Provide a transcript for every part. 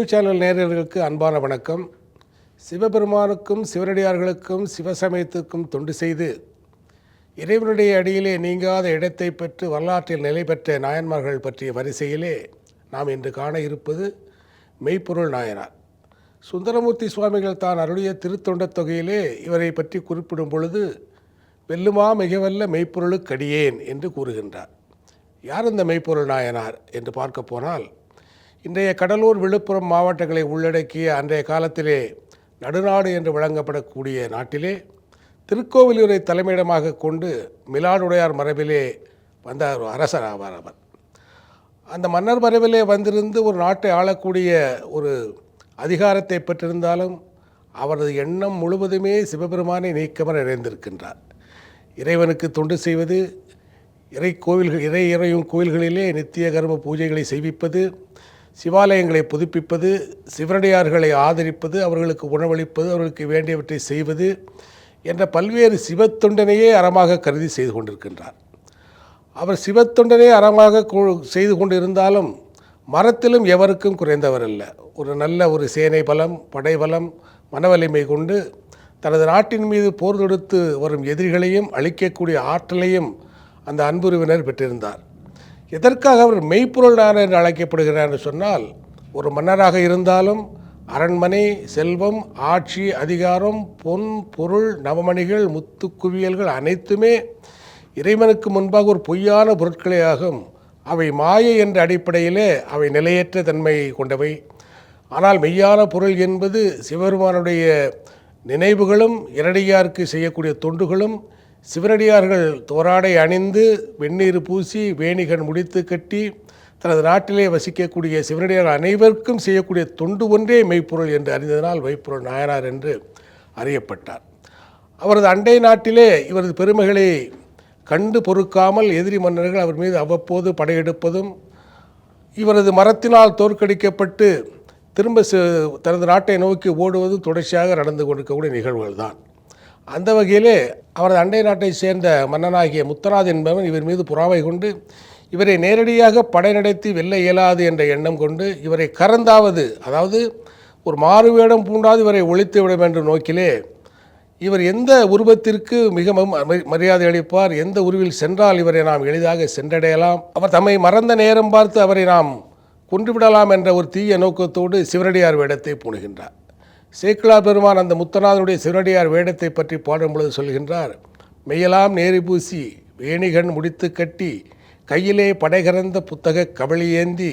குரு channel நேரர்களுக்கு அன்பான வணக்கம். சிவபெருமானுக்கும் சிவனடியார்களுக்கும் சிவசமயத்துக்கும் தொண்டு செய்து இறைவனுடைய அடியிலே நீங்காத இடத்தை பெற்று வரலாற்றில் நிலை பெற்ற நாயன்மார்கள் பற்றிய வரிசையிலே நாம் இன்று காண இருப்பது மெய்ப்பொருள் நாயனார். சுந்தரமூர்த்தி சுவாமிகள் தான் அருளிய திருத்தொண்ட தொகையிலே இவரை பற்றி குறிப்பிடும் பொழுது வெல்லுமா மிகவல்ல மெய்ப்பொருளுக்கடியேன் என்று கூறுகின்றார். யார் இந்த மெய்ப்பொருள் நாயனார் என்று பார்க்க போனால் இன்றைய கடலூர் விழுப்புரம் மாவட்டங்களை உள்ளடக்கிய அன்றைய காலத்திலே நடுநாடு என்று வழங்கப்படக்கூடிய நாட்டிலே திருக்கோவிலூரை தலைமையிடமாக கொண்டு மிலாடுடையார் மரபிலே வந்த அரசர் ஆவார் அவர். அந்த மன்னர் மரபிலே வந்திருந்து ஒரு நாட்டை ஆளக்கூடிய ஒரு அதிகாரத்தை பெற்றிருந்தாலும் அவரது எண்ணம் முழுவதுமே சிவபெருமானை நீக்கமர நிறைந்திருக்கின்றார் இறைவனுக்கு தொண்டு செய்வது இறை கோவில்கள் இறை இறையும் கோவில்களிலே நித்திய கர்ம பூஜைகளை செய்விப்பது சிவாலயங்களை புதுப்பிப்பது சிவனடியார்களை ஆதரிப்பது அவர்களுக்கு உணவளிப்பது அவர்களுக்கு வேண்டியவற்றை செய்வது என்ற பல்வேறு சிவத்தொண்டனையே அறமாக கருதி செய்து கொண்டிருக்கின்றார். அவர் சிவத்தொண்டனே அறமாக செய்து கொண்டிருந்தாலும் மரத்திலும் எவருக்கும் குறைந்தவர் அல்ல ஒரு நல்ல ஒரு சேனை பலம் படைபலம் மனவலிமை கொண்டு தனது நாட்டின் மீது போர் தொடுத்து வரும் எதிரிகளையும் அழிக்கக்கூடிய ஆற்றலையும் அந்த அன்புருவினர் பெற்றிருந்தார். எதற்காக அவர் மெய்ப்பொருள் என்று அழைக்கப்படுகிறார் என்று சொன்னால் ஒரு மன்னராக இருந்தாலும் அரண்மனை செல்வம் ஆட்சி அதிகாரம் பொன் பொருள் நவமணிகள் முத்து குவியல்கள் அனைத்துமே இறைவனுக்கு முன்பாக ஒரு பொய்யான பொருட்களே ஆகும் அவை மாயை என்ற அடிப்படையிலே அவை நிலையற்ற தன்மை கொண்டவை. ஆனால் மெய்யான பொருள் என்பது சிவபெருமானுடைய நினைவுகளும் இரடியாருக்கு செய்யக்கூடிய தொண்டுகளும் சிவனடியார்கள் தோராடை அணிந்து வெந்நீர் பூசி வேணிகன் முடித்து கட்டி தனது நாட்டிலே வசிக்கக்கூடிய சிவனடியார் அனைவருக்கும் செய்யக்கூடிய தொண்டு ஒன்றே மெய்ப்பொருள் என்று அறிந்ததனால் மெய்ப்பொருள் நாயனார் என்று அறியப்பட்டார். அவரது அண்டை நாட்டிலே இவரது பெருமைகளை கண்டு பொறுக்காமல் எதிரி மன்னர்கள் அவர் மீது அவ்வப்போது படையெடுப்பதும் இவரது மரத்தினால் தோற்கடிக்கப்பட்டு திரும்ப தனது நாட்டை நோக்கி ஓடுவதும் தொடர்ச்சியாக நடந்து கொண்டிருக்கக்கூடிய நிகழ்வுகள் தான் அந்த வகையிலே அவரது அண்டை நாட்டை சேர்ந்த மன்னனாகிய முத்தராஜ் என்பவன் இவர் மீது புறாவை கொண்டு இவரை நேரடியாக படை நடத்தி வெல்ல இயலாது என்ற எண்ணம் கொண்டு இவரை கறந்தாவது அதாவது ஒரு மாறுவேடம் பூண்டாது இவரை ஒழித்து விடும் என்ற நோக்கிலே இவர் எந்த உருவத்திற்கு மிக ம- ம- மரியாதை அளிப்பார் எந்த உருவில் சென்றால் இவரை நாம் எளிதாக சென்றடையலாம் அவர் தம்மை மறந்த நேரம் பார்த்து அவரை நாம் கொன்றுவிடலாம் என்ற ஒரு தீய நோக்கத்தோடு சிவனடியார் வேடத்தை பூணுகின்றார். சேக்கலா பெருமான் அந்த முத்தநாதனுடைய சிவனடியார் வேடத்தை பற்றி பாடும் பொழுது சொல்கின்றார் மெய்யலாம் நேரி பூசி வேணிகன் முடித்து கட்டி கையிலே படைகறந்த புத்தக கபளி ஏந்தி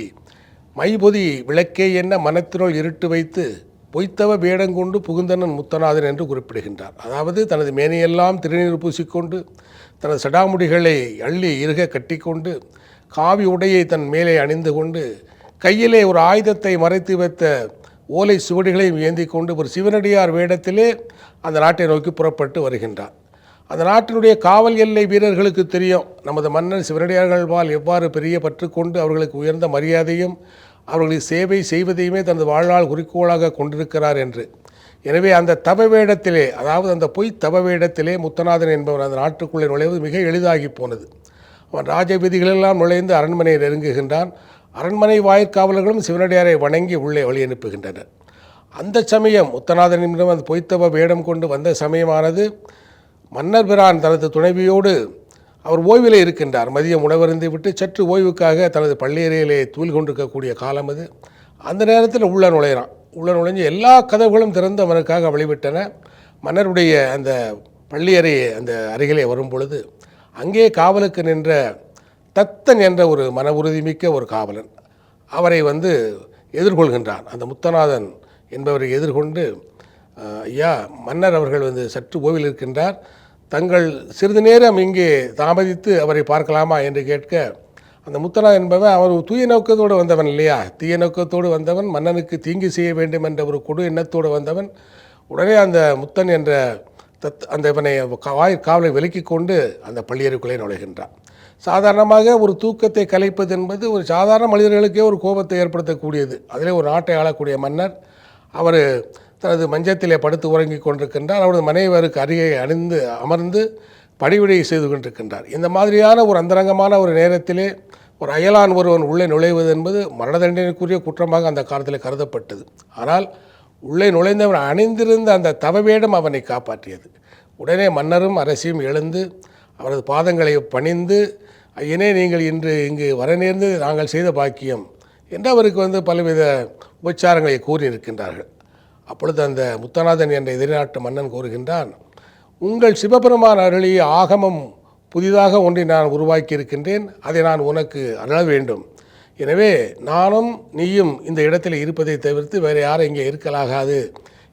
மைபொதி விளக்கே என்ன மனத்தினுள் இருட்டு வைத்து பொய்த்தவ வேடங்கொண்டு புகுந்தனன் முத்தநாதன் என்று குறிப்பிடுகின்றார். அதாவது தனது மேனையெல்லாம் திருநீர் பூசிக்கொண்டு தனது சடாமுடிகளை அள்ளி இருக கட்டிக்கொண்டு காவி உடையை தன் மேலே அணிந்து கொண்டு கையிலே ஒரு ஆயுதத்தை மறைத்து வைத்த ஓலை சுவடிகளையும் ஏந்தி கொண்டு ஒரு சிவனடியார் வேடத்திலே அந்த நாட்டை நோக்கி புறப்பட்டு வருகின்றார். அந்த நாட்டினுடைய காவல் எல்லை வீரர்களுக்கு தெரியும். நமது மன்னர் சிவனடியார்கள்பால் எவ்வாறு பெரிய பற்று கொண்டு அவர்களுக்கு உயர்ந்த மரியாதையும் அவர்களுக்கு சேவை செய்வதையுமே தனது வாழ்நாள் குறிக்கோளாக கொண்டிருக்கிறார் என்று. எனவே அந்த தவ வேடத்திலே அதாவது அந்த பொய் தவ வேடத்திலே முத்தநாதன் என்பவர் அந்த நாட்டுக்குள்ளே நுழைவது மிக எளிதாகி போனது. அவன் ராஜ விதிகளெல்லாம் நுழைந்து அரண்மனையை நெருங்குகின்றான். அரண்மனை வாயிற்காவலர்களும் சிவனடியாரை வணங்கி உள்ளே வழி அனுப்புகின்றனர். அந்த சமயம் முத்தநாதனிடம் அந்த பொய்த்தவ வேடம் கொண்டு வந்த சமயமானது மன்னர் பிரான் தனது துணைவியோடு அவர் ஓய்வில் இருக்கின்றார். மதியம் உணவருந்து விட்டு சற்று ஓய்வுக்காக தனது பள்ளியறையிலே தூள் கொண்டிருக்கக்கூடிய காலம் அது. அந்த நேரத்தில் உள்ள நுழையிறான். உள்ள நுழைஞ்சு எல்லா கதவுகளும் திறந்து அவனுக்காக வழிவிட்டன. மன்னருடைய அந்த பள்ளியறை அந்த அருகிலே வரும் பொழுது அங்கே காவலுக்கு நின்ற தத்தன் என்ற ஒரு மன உறுதிமிக்க ஒரு காவலன் அவரை வந்து எதிர்கொள்கின்றான். அந்த முத்தநாதன் என்பவரை எதிர்கொண்டு ஐயா மன்னர் அவர்கள் வந்து சற்று ஓய்வில் இருக்கின்றார். தங்கள் சிறிது நேரம் இங்கே தாமதித்து அவரை பார்க்கலாமா? என்று கேட்க அந்த முத்தநாதன் என்பவன் அவர் தூய நோக்கத்தோடு வந்தவன் இல்லையா? தீய நோக்கத்தோடு வந்தவன் மன்னனுக்கு தீங்கு செய்ய வேண்டும் என்ற ஒரு கொடு எண்ணத்தோடு வந்தவன் உடனே அந்த முத்தன் என்ற தத் அந்த இவனை வாய் காவலை விலக்கி கொண்டு அந்த பள்ளியறைக்குள்ளே நுழைகின்றான். சாதாரணமாக ஒரு தூக்கத்தை கலைப்பது என்பது ஒரு சாதாரண மனிதர்களுக்கே ஒரு கோபத்தை ஏற்படுத்தக்கூடியது. அதிலே ஒரு நாட்டை ஆளக்கூடிய மன்னர் அவர் தனது மஞ்சத்திலே படுத்து உறங்கிக் கொண்டிருக்கின்றார். அவரது மனைவருக்கு அருகே அணிந்து அமர்ந்து படிவிடை செய்து கொண்டிருக்கின்றார். இந்த மாதிரியான ஒரு அந்தரங்கமான ஒரு நேரத்திலே ஒரு அயலான் ஒருவன் உள்ளே நுழைவது என்பது மரண தண்டனைக்குரிய குற்றமாக அந்த காலத்தில் கருதப்பட்டது. ஆனால் உள்ளே நுழைந்தவன் அணிந்திருந்த அந்த தவவேடம் அவனை காப்பாற்றியது. உடனே மன்னரும் அரசியும் எழுந்து அவரது பாதங்களை பணிந்து ஐயனே நீங்கள் இன்று இங்கு வர நேர்ந்து நாங்கள் செய்த பாக்கியம் என்று அவருக்கு வந்து பலவித உபச்சாரங்களை கூறியிருக்கின்றார்கள். அப்பொழுது அந்த முத்தநாதன் என்ற எதிர்நாட்டு மன்னன் கூறுகின்றான் உங்கள் சிவபெருமான் அருளிய ஆகமம் புதிதாக ஒன்றை நான் உருவாக்கி இருக்கின்றேன் அதை நான் உனக்கு அருள வேண்டும். எனவே நானும் நீயும் இந்த இடத்தில் இருப்பதை தவிர்த்து வேறு யாரும் இங்கே இருக்கலாகாது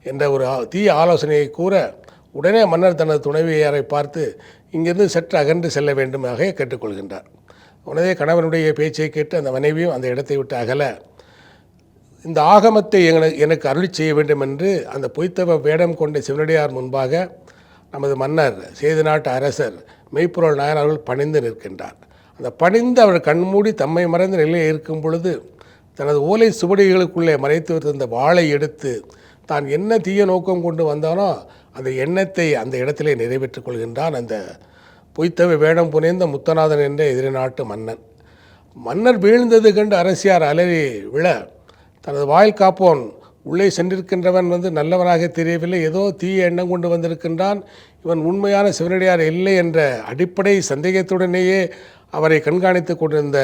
என்ற ஒரு தீய ஆலோசனையை கூற உடனே மன்னர் தனது துணைவியாரை பார்த்து இங்கிருந்து சற்று அகன்று செல்ல வேண்டுமாக கேட்டுக்கொள்கின்றார். உடனே கணவனுடைய பேச்சை கேட்டு அந்த மனைவியும் அந்த இடத்தை விட்டு அகல இந்த ஆகமத்தை எனக்கு அருள் செய்ய வேண்டும் என்று அந்த பொய்த்தவ வேடம் கொண்ட சிவனடியார் முன்பாக நமது மன்னர் சேது நாட்டு அரசர் மெய்ப்பொருள் நாயர் அவர்கள் பணிந்து நிற்கின்றார். அந்த பணிந்து அவர் கண்மூடி தம்மை மறைந்த நிலையில் இருக்கும் பொழுது தனது ஓலை சுவடிகளுக்குள்ளே மறைத்து வைத்திருந்த வாளை எடுத்து தான் என்ன தீய நோக்கம் கொண்டு வந்தானோ அந்த எண்ணத்தை அந்த இடத்திலே நிறைவேற்றிக் கொள்கின்றான் அந்த பொய்த்தவை வேடம் புனைந்த முத்தநாதன் என்ற எதிரி நாட்டு மன்னன். மன்னர் வீழ்ந்தது கண்டு அரசியார் அலறி விழ தனது வாயில் காப்போன் உள்ளே சென்றிருக்கின்றவன் வந்து நல்லவனாக தெரியவில்லை. ஏதோ தீய எண்ணம் கொண்டு வந்திருக்கின்றான். இவன் உண்மையான சிவனடியார் இல்லை என்ற அடிப்படை சந்தேகத்துடனேயே அவரை கண்காணித்துக் கொண்டிருந்த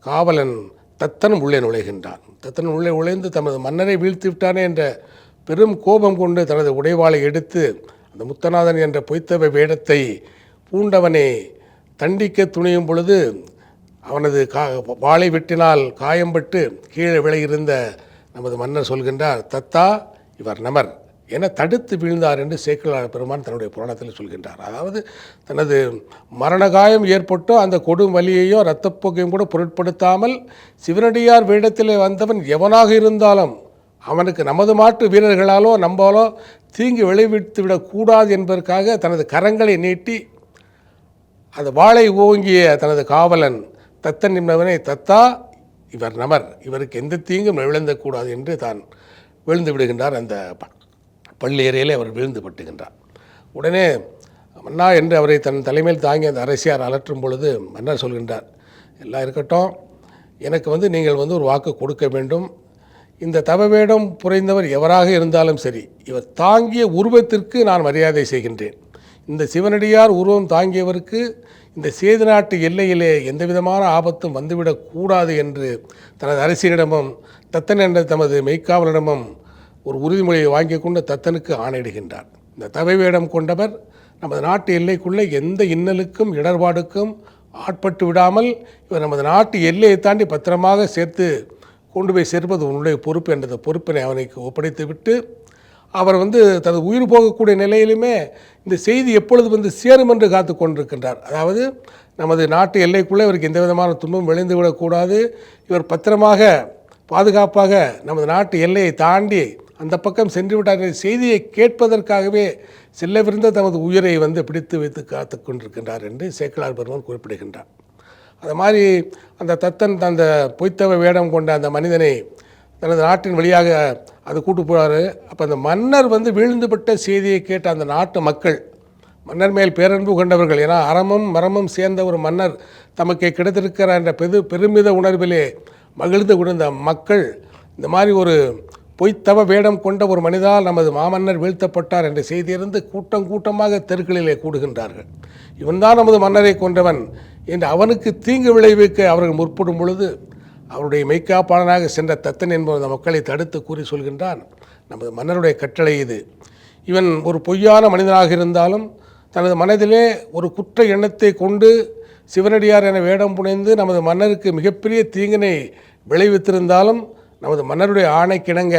காவலன் தத்தன் உள்ளே நுழைகின்றான். தத்தன் உள்ளே நுழைந்து தமது மன்னரை வீழ்த்தி விட்டானே என்ற பெரும் கோபம் கொண்டு தனது உடைவாளை எடுத்து அந்த முத்தநாதன் என்ற பொய்த்தவ வேடத்தை பூண்டவனை தண்டிக்க துணியும் பொழுது அவனது கா வாளை வெட்டினால் காயம்பட்டு கீழே விளையிருந்த நமது மன்னர் சொல்கின்றார் தத்தா இவர் நமர் என தடுத்து வீழ்ந்தார் என்று சேக்கிழார் பெருமான் தன்னுடைய புராணத்தில் சொல்கின்றார். அதாவது தனது மரண காயம் ஏற்பட்டோ அந்த கொடும் வலியையோ இரத்தப்போக்கையும் கூட பொருட்படுத்தாமல் சிவனடியார் வேடத்திலே வந்தவன் எவனாக இருந்தாலும் அவனுக்கு நமது மாட்டு வீரர்களாலோ நம்பாலோ தீங்கு விளைவித்து விடக்கூடாது என்பதற்காக தனது கரங்களை நீட்டி அந்த வாளை ஓங்கிய தனது காவலன் தத்தன் என்பவனை தத்தா இவர் நமர். இவருக்கு எந்த தீங்கும் விழுந்தக்கூடாது என்று தான் விழுந்து விடுகின்றார். அந்த ப- பள்ளி ஏரியிலே அவர் விழுந்து பட்டுகின்றார். உடனே மன்னா என்று அவரை தன் தலைமையில் தாங்கி அந்த அரசியார் அலற்றும் பொழுது மன்னர் சொல்கின்றார் எல்லாம் இருக்கட்டும். எனக்கு வந்து நீங்கள் வந்து ஒரு வாக்கு கொடுக்க வேண்டும். இந்த தவவேடம் புரைந்தவர் எவராக இருந்தாலும் சரி இவர் தாங்கிய உருவத்திற்கு நான் மரியாதை செய்கின்றேன். இந்த சிவனடியார் உருவம் தாங்கியவருக்கு இந்த சேது நாட்டு எல்லையிலே எந்த விதமான ஆபத்தும் வந்துவிடக்கூடாது என்று தனது அரசியலிடமும் தத்தன் என்ற தமது மெய்க்காவலிடமும் ஒரு உறுதிமொழியை வாங்கி கொண்டு தத்தனுக்கு ஆணையிடுகின்றார். இந்த தவைவேடம் கொண்டவர் நமது நாட்டு எல்லைக்குள்ளே எந்த இன்னலுக்கும் இடர்பாடுக்கும் ஆட்பட்டு விடாமல் இவர் நமது நாட்டு எல்லையை தாண்டி பத்திரமாக சேர்த்து கொண்டு போய் சேர்ப்பது உன்னுடைய பொறுப்பு என்ற பொறுப்பினை அவனுக்கு ஒப்படைத்து விட்டு அவர் வந்து தனது உயிர் போகக்கூடிய நிலையிலுமே இந்த செய்தி எப்பொழுது வந்து சேரும் என்று காத்து கொண்டிருக்கின்றார். அதாவது நமது நாட்டு எல்லைக்குள்ளே இவருக்கு எந்த விதமான துன்பம் விளைந்து விடக்கூடாது இவர் பத்திரமாக பாதுகாப்பாக நமது நாட்டு எல்லையை தாண்டி அந்த பக்கம் சென்று விட்டார் என்ற செய்தியை கேட்பதற்காகவே செல்லவிருந்த தமது உயிரை வந்து பிடித்து வைத்து காத்து கொண்டிருக்கின்றார் என்று சேக்கலார் பெருமான் குறிப்பிடுகின்றார். அது மாதிரி அந்த தத்தன் அந்த பொய்த்தவ வேடம் கொண்ட அந்த மனிதனை தனது நாட்டின் வழியாக அது கூட்டு போகிறாரு அப்போ அந்த மன்னர் வந்து வீழ்ந்துபட்ட செய்தியை கேட்ட அந்த நாட்டு மக்கள் மன்னர் மேல் பேரன்பு கொண்டவர்கள் ஏன்னா அறமும் மரமும் சேர்ந்த ஒரு மன்னர் தமக்கு கிடைத்திருக்கிற என்ற பெரு பெருமித உணர்விலே மகிழ்ந்து கொண்ட மக்கள் இந்த மாதிரி ஒரு பொய்த்தவ வேடம் கொண்ட ஒரு மனிதால் நமது மாமன்னர் வீழ்த்தப்பட்டார் என்ற செய்தியிருந்து கூட்டம் கூட்டமாக தெருக்களிலே கூடுகின்றார்கள். இவன்தான் நமது மன்னரை கொன்றவன் என்று அவனுக்கு தீங்கு விளைவிக்க அவர்கள் முற்படும் பொழுது அவருடைய மெய்க்காப்பாளனாக சென்ற தத்தன் என்பவன் அந்த மக்களை தடுத்து கூறி சொல்கின்றான். நமது மன்னருடைய கட்டளை இது. இவன் ஒரு பொய்யான மனிதனாக இருந்தாலும் தனது மனதிலே ஒரு குற்ற எண்ணத்தை கொண்டு சிவனடியார் என வேடம் புனைந்து நமது மன்னருக்கு மிகப்பெரிய தீங்கினை விளைவித்திருந்தாலும் நமது மன்னருடைய ஆணைக்கிணங்க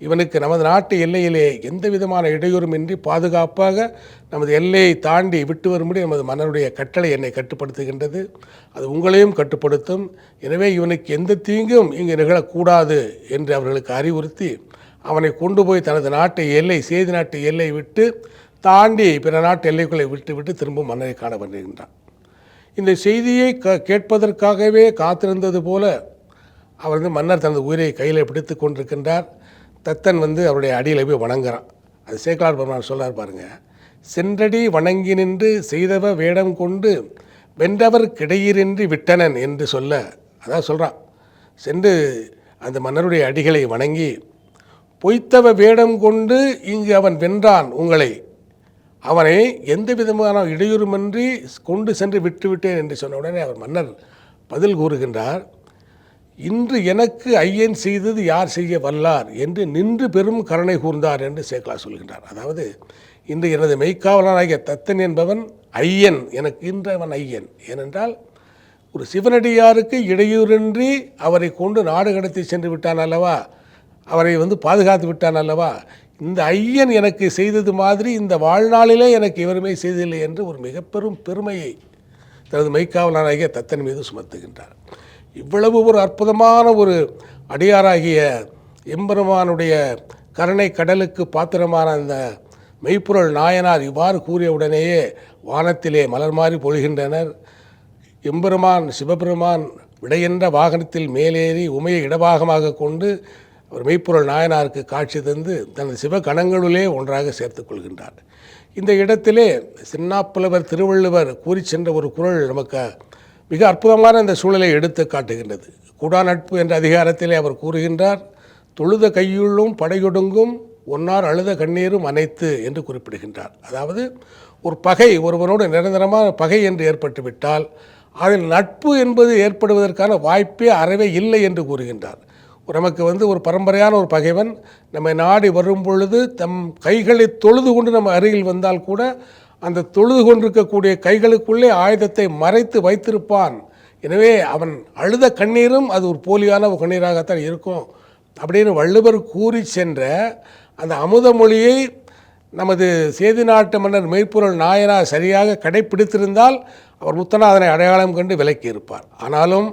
இவனுக்கு நமது நாட்டு எல்லையிலே எந்த விதமான இடையூறுமின்றி பாதுகாப்பாக நமது எல்லையை தாண்டி விட்டு வரும்படி நமது மன்னருடைய கட்டளை என்னை கட்டுப்படுத்துகின்றது. அது உங்களையும் கட்டுப்படுத்தும். எனவே இவனுக்கு எந்த தீங்கும் இங்கு நிகழக்கூடாது என்று அவர்களுக்கு அறிவுறுத்தி அவனை கொண்டு போய் தனது நாட்டு எல்லை செய்தி நாட்டு எல்லை விட்டு தாண்டி பிற நாட்டு எல்லைக்குள்ளே விட்டு விட்டு திரும்ப மன்னரை காண பண்ணுகின்றான் இந்த செய்தியை க கேட்பதற்காகவே காத்திருந்தது போல அவர் வந்து மன்னர் தனது உயிரை கையில் பிடித்து கொண்டிருக்கின்றார். தத்தன் வந்து அவருடைய அடியில் போய் வணங்குறான். அது சேக்கலார் பெருமான் சொல்லார் பாருங்கள் சென்றடி வணங்கி நின்று செய்தவ வேடம் கொண்டு வென்றவர் கிடையிறின்றி விட்டனன் என்று சொல்ல அதான் சொல்கிறான் சென்று அந்த மன்னருடைய அடிகளை வணங்கி பொய்த்தவ வேடம் கொண்டு இங்கு அவன் வென்றான் உங்களை. அவனை எந்த விதமான இடையூறுமின்றி கொண்டு சென்று விட்டுவிட்டேன் என்று சொன்ன உடனே அவர் மன்னர் பதில் கூறுகின்றார். இன்று எனக்கு ஐயன் செய்தது யார் செய்ய வல்லார் என்று நின்று பெரும் கருணை கூர்ந்தார் என்று சேக்லா சொல்கின்றார். அதாவது இன்று எனது மெய்க்காவலனாகிய தத்தன் என்பவன் ஐயன் எனக்கு இன்றவன் ஐயன். ஏனென்றால் ஒரு சிவனடியாருக்கு இடையூறின்றி அவரை கொண்டு நாடு கடத்தி சென்று விட்டான் அல்லவா? அவரை வந்து பாதுகாத்து விட்டான் அல்லவா? இந்த ஐயன் எனக்கு செய்தது மாதிரி இந்த வாழ்நாளிலே எனக்கு எவருமே செய்ததில்லை என்று ஒரு மிக பெரும் பெருமையை தனது மெய்க்காவலனாகிய தத்தன் மீது சுமத்துகின்றார். இவ்வளவு ஒரு அற்புதமான ஒரு அடியாராகிய எம்பெருமானுடைய கருணை கடலுக்கு பாத்திரமான அந்த மெய்ப்பொருள் நாயனார் இவ்வாறு கூறிய உடனேயே வானத்திலே மலர் மாறி பொழிகின்றனர். எம்பெருமான் சிவபெருமான் விடையென்ற வாகனத்தில் மேலேறி உமையை இடபாகமாக கொண்டு அவர் மெய்ப்பொருள் நாயனாருக்கு காட்சி தந்து தனது சிவகணங்களுள்ளே ஒன்றாக சேர்த்து கொள்கின்றார். இந்த இடத்திலே சின்னாப்புலவர் திருவள்ளுவர் கூறி சென்ற ஒரு குரல் நமக்கு மிக அற்புதமான இந்த சூழலை எடுத்து காட்டுகின்றது. கூடா நட்பு என்ற அதிகாரத்திலே அவர் கூறுகின்றார் தொழுத கையுள்ளும் படையொடுங்கும் ஒன்னார் அழுத கண்ணீரும் அனைத்து என்று குறிப்பிடுகின்றார். அதாவது ஒரு பகை ஒருவனோடு நிரந்தரமான பகை என்று ஏற்பட்டுவிட்டால் அதில் நட்பு என்பது ஏற்படுவதற்கான வாய்ப்பே அறவே இல்லை என்று கூறுகின்றார். நமக்கு வந்து ஒரு பரம்பரையான ஒரு பகைவன் நம்மை நாடி வரும் பொழுது தம் கைகளை தொழுது கொண்டு நம்ம அருகில் வந்தால் கூட அந்த தொழுது கொண்டிருக்கக்கூடிய கைகளுக்குள்ளே ஆயுதத்தை மறைத்து வைத்திருப்பான். எனவே அவன் அழுத கண்ணீரும் அது ஒரு போலியான கண்ணீராகத்தான் இருக்கும். அப்படின்னு வள்ளுவர் கூறி சென்ற அந்த அமுத மொழியை நமது சேதி நாட்டு மன்னர் மெய்ப்பொருள் நாயனார் சரியாக கடைப்பிடித்திருந்தால் அவர் முத்தநாதனை அடையாளம் கண்டு விலக்கி இருப்பார் ஆனாலும்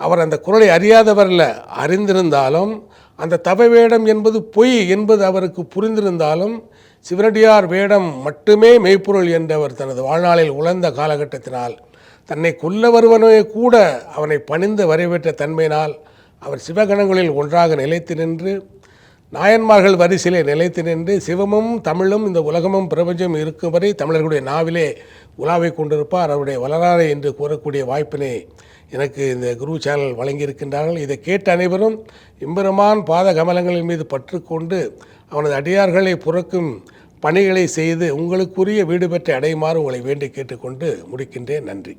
அவர் அந்த குரலை அறியாதவரில் அறிந்திருந்தாலும் அந்த தவ வேடம் என்பது பொய் என்பது அவருக்கு புரிந்திருந்தாலும் சிவனடியார் வேடம் மட்டுமே மெய்ப்பொருள் என்றவர் தனது வாழ்நாளில் உழந்த காலகட்டத்தினால் தன்னை கொல்ல வருவனே கூட அவனை பணிந்து வரவேற்ற தன்மையினால் அவர் சிவகணங்களில் ஒன்றாக நிலைத்து நின்று நாயன்மார்கள் வரிசையிலே நிலைத்து நின்று சிவமும் தமிழும் இந்த உலகமும் பிரபஞ்சம் இருக்கும் வரை தமிழர்களுடைய நாவிலே உலாவை கொண்டிருப்பார். அவருடைய வளராறு என்று கூறக்கூடிய வாய்ப்பினை எனக்கு இந்த குரு சேனல் வழங்கியிருக்கின்றார்கள். இதை கேட்ட அனைவரும் இம்பெருமான் பாத கமலங்களின் மீது பற்றுக்கொண்டு அவனது அடியார்களை புறக்கும் பணிகளை செய்து உங்களுக்குரிய வீடு பெற்று அடையுமாறு உங்களை வேண்டி கேட்டுக்கொண்டு முடிக்கின்றேன். நன்றி.